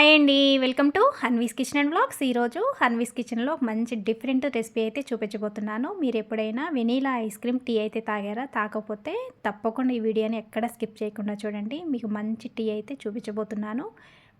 Hi అండి welcome to Hanvi's kitchen and blogs. ఈరోజు హన్వీస్ కిచెన్లో మంచి డిఫరెంట్ రెసిపీ అయితే చూపించబోతున్నాను. మీరు ఎప్పుడైనా వెనీలా ఐస్ క్రీమ్ టీ అయితే తాగారా? తాకపోతే తప్పకుండా ఈ వీడియోని ఎక్కడ స్కిప్ చేయకుండా చూడండి. మీకు మంచి టీ అయితే చూపించబోతున్నాను.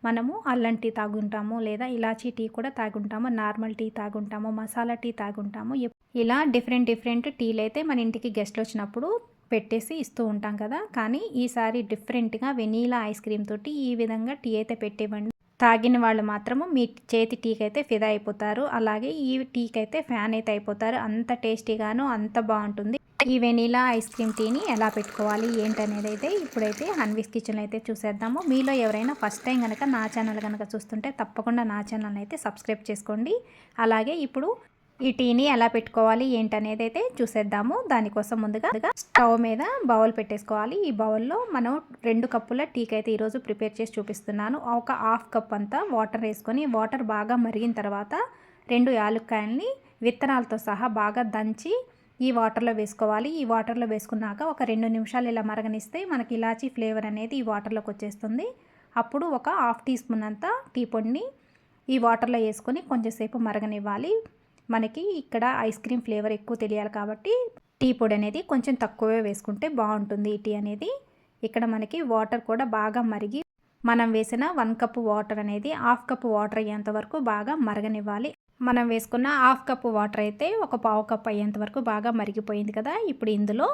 మనము అల్లం టీ తాగుంటాము లేదా ఇలాచీ టీ కూడా తాగుంటాము నార్మల్ టీ తాగుంటాము మసాలా టీ తాగుంటాము. ఇలా డిఫరెంట్ డిఫరెంట్ టీలు అయితే మన ఇంటికి గెస్ట్లు వచ్చినప్పుడు పెట్టేసి ఇస్తూ ఉంటాం కదా. కానీ ఈసారి డిఫరెంట్గా వెనీలా ఐస్ క్రీమ్ తోటి ఈ విధంగా టీ అయితే పెట్టివ్వండి తాగిన వాళ్ళు మాత్రము మీ చేతి టీకి అయితే ఫిదా అయిపోతారు. అలాగే ఈ టీకి అయితే ఫ్యాన్ అయితే అయిపోతారు. అంత టేస్టీగాను అంత బాగుంటుంది. ఈ వెనీలా ఐస్ క్రీమ్ టీని ఎలా పెట్టుకోవాలి ఏంటనేది అయితే ఇప్పుడైతే హన్వీస్ కిచెన్లో అయితే చూసేద్దాము. మీలో ఎవరైనా ఫస్ట్ టైం కనుక నా ఛానల్ కనుక చూస్తుంటే తప్పకుండా నా ఛానల్ అయితే సబ్స్క్రైబ్ చేసుకోండి. అలాగే ఇప్పుడు ఈ టీని ఎలా పెట్టుకోవాలి ఏంటనేది అయితే చూసేద్దాము. దానికోసం ముందుగా ముందుగా స్టవ్ మీద బౌల్ పెట్టేసుకోవాలి. ఈ బౌల్లో మనం రెండు కప్పుల టీకి అయితే ఈరోజు ప్రిపేర్ చేసి చూపిస్తున్నాను. ఒక హాఫ్ కప్ అంతా వాటర్ వేసుకొని వాటర్ బాగా మరిగిన తర్వాత రెండు యాలుక్కాయల్ని విత్తనాలతో సహా బాగా దంచి ఈ వాటర్లో వేసుకోవాలి. ఈ వాటర్లో వేసుకున్నాక ఒక రెండు నిమిషాలు ఇలా మరగనిస్తే మనకి ఇలాచీ ఫ్లేవర్ అనేది ఈ వాటర్లోకి వచ్చేస్తుంది. అప్పుడు ఒక హాఫ్ టీ స్పూన్ అంతా టీ పొడిని ఈ వాటర్లో వేసుకొని కొంచెంసేపు మరగనివ్వాలి. మనకి ఇక్కడ ఐస్ క్రీమ్ ఫ్లేవర్ ఎక్కువ తెలియాలి కాబట్టి టీ పొడి అనేది కొంచెం తక్కువే వేసుకుంటే బాగుంటుంది ఈ టీ అనేది. ఇక్కడ మనకి వాటర్ కూడా బాగా మరిగి మనం వేసిన వన్ కప్ వాటర్ అనేది హాఫ్ కప్ వాటర్ అయ్యేంత వరకు బాగా మరగనివ్వాలి. మనం వేసుకున్న హాఫ్ కప్ వాటర్ అయితే ఒక పావు కప్ అయ్యేంత వరకు బాగా మరిగిపోయింది కదా. ఇప్పుడు ఇందులో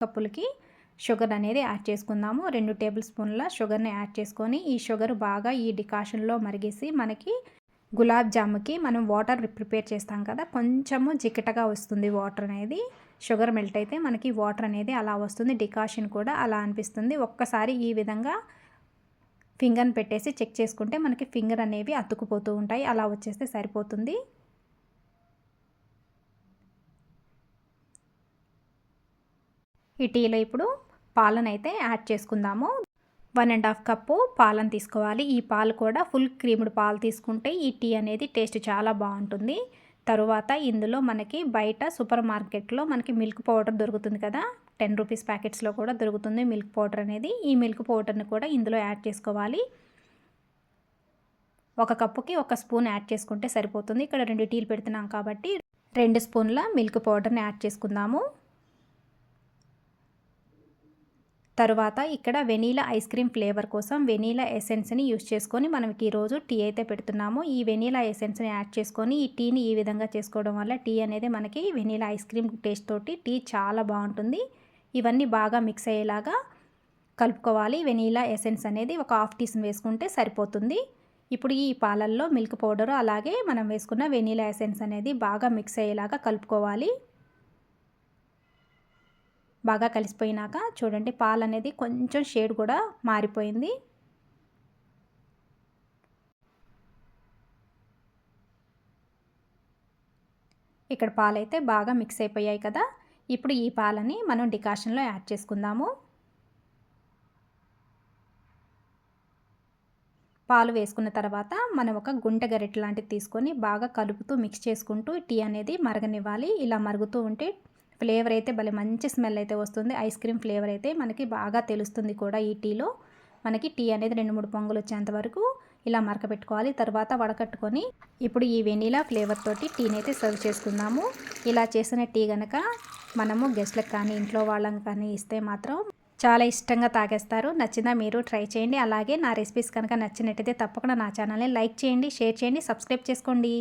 కప్పులకి షుగర్ అనేది యాడ్ చేసుకుందాము. రెండు టేబుల్ స్పూన్ల షుగర్ని యాడ్ చేసుకొని ఈ షుగర్ బాగా ఈ డికాషన్లో మరిగేసి మనకి గులాబ్ జాముకి మనం వాటర్ ప్రిపేర్ చేస్తాం కదా కొంచెము జికటగా వస్తుంది వాటర్ అనేది. షుగర్ మెల్ట్ అయితే మనకి వాటర్ అనేది అలా వస్తుంది డికాషన్ కూడా అలా అనిపిస్తుంది. ఒక్కసారి ఈ విధంగా ఫింగర్ని పెట్టేసి చెక్ చేసుకుంటే మనకి ఫింగర్ అనేవి అతుకుపోతూ ఉంటాయి అలా వచ్చేస్తే సరిపోతుంది. ఈ టీలో ఇప్పుడు పాలనైతే యాడ్ చేసుకుందాము. వన్ అండ్ హాఫ్ కప్పు పాలను తీసుకోవాలి. ఈ పాలు కూడా ఫుల్ క్రీముడు పాలు తీసుకుంటే ఈ టీ అనేది టేస్ట్ చాలా బాగుంటుంది. తరువాత ఇందులో మనకి బయట సూపర్ మార్కెట్లో మనకి మిల్క్ పౌడర్ దొరుకుతుంది కదా. టెన్ రూపీస్ ప్యాకెట్స్లో కూడా దొరుకుతుంది మిల్క్ పౌడర్ అనేది. ఈ మిల్క్ పౌడర్ని కూడా ఇందులో యాడ్ చేసుకోవాలి. ఒక కప్పుకి ఒక స్పూన్ యాడ్ చేసుకుంటే సరిపోతుంది. ఇక్కడ రెండు టీలు పెడుతున్నాం కాబట్టి రెండు స్పూన్ల మిల్క్ పౌడర్ని యాడ్ చేసుకుందాము. తరువాత ఇక్కడ వెనీలా ఐస్ క్రీమ్ ఫ్లేవర్ కోసం వెనీలా ఎసెన్స్ని యూస్ చేసుకొని మనకి ఈరోజు టీ అయితే పెడుతున్నాము. ఈ వెనీలా ఎసెన్స్ని యాడ్ చేసుకొని ఈ టీని ఈ విధంగా చేసుకోవడం వల్ల టీ అనేది మనకి వెనీలా ఐస్ క్రీమ్ టేస్ట్ తోటి టీ చాలా బాగుంటుంది. ఇవన్నీ బాగా మిక్స్ అయ్యేలాగా కలుపుకోవాలి. వెనీలా ఎసెన్స్ అనేది ఒక హాఫ్ టీ స్పూన్ వేసుకుంటే సరిపోతుంది. ఇప్పుడు ఈ పాలల్లో మిల్క్ పౌడరు అలాగే మనం వేసుకున్న వెనీలా ఎసెన్స్ అనేది బాగా మిక్స్ అయ్యేలాగా కలుపుకోవాలి. బాగా కలిసిపోయినాక చూడండి పాలు అనేది కొంచెం షేడ్ కూడా మారిపోయింది. ఇక్కడ పాలైతే బాగా మిక్స్ అయిపోయాయి కదా. ఇప్పుడు ఈ పాలని మనం డికాషన్లో యాడ్ చేసుకుందాము. పాలు వేసుకున్న తర్వాత మనం ఒక గుంట గరిటె లాంటిది తీసుకొని బాగా కలుపుతూ మిక్స్ చేసుకుంటూ టీ అనేది మరగనివ్వాలి. ఇలా మరుగుతూ ఉంటే ఫ్లేవర్ అయితే భలే మంచి స్మెల్ అయితే వస్తుంది. ఐస్ క్రీమ్ ఫ్లేవర్ అయితే మనకి బాగా తెలుస్తుంది కూడా ఈ టీలో. మనకి టీ అనేది రెండు మూడు పొంగులు వచ్చేంత వరకు ఇలా మరకపెట్టుకోవాలి. తర్వాత వడకట్టుకొని ఇప్పుడు ఈ వెనీలా ఫ్లేవర్ తోటి టీని అయితే సర్వ్ చేసుకుందాము. ఇలా చేసిన టీ కనుక మనము గెస్ట్లకు కానీ ఇంట్లో వాళ్ళకి కానీ ఇస్తే మాత్రం చాలా ఇష్టంగా తాగేస్తారు. నచ్చిందా మీరు ట్రై చేయండి. అలాగే నా రెసిపీస్ కనుక నచ్చినట్టయితే తప్పకుండా నా ఛానల్ని లైక్ చేయండి షేర్ చేయండి సబ్స్క్రైబ్ చేసుకోండి.